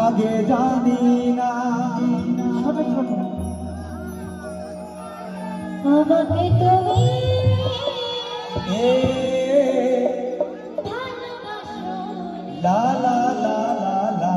আগে জানি না আমাকে তুমি লা লা লা লা লা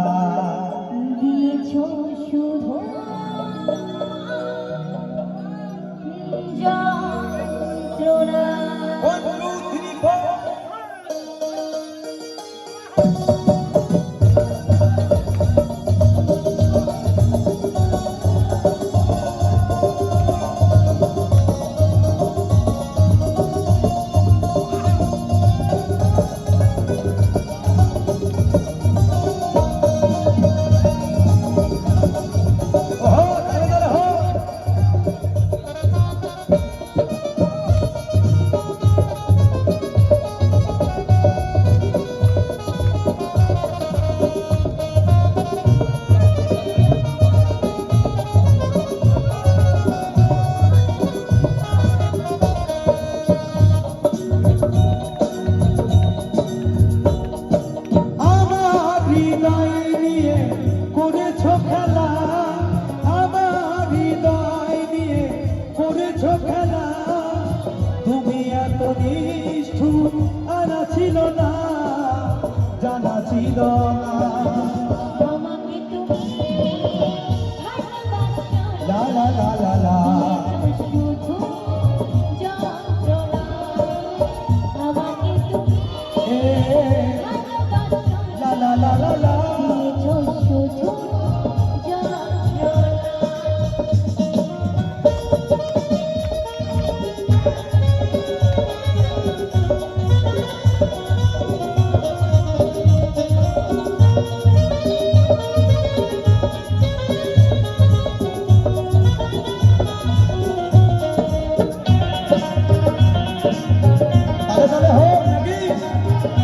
করেছ খেলা আমার হৃদয় নিয়ে করেছ খেলা। তুমি আর ছিল না জানা ছিল না। লা লা লা Yeah. feliz.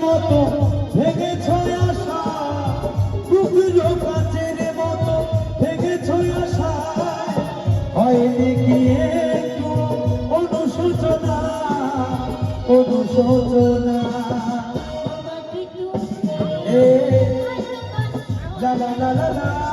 মতো ভেঙে ছয় আশা। টুকরো হয়নি গিয়ে অনুশোচনা অনুশোচনা। লা।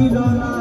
ছিল না।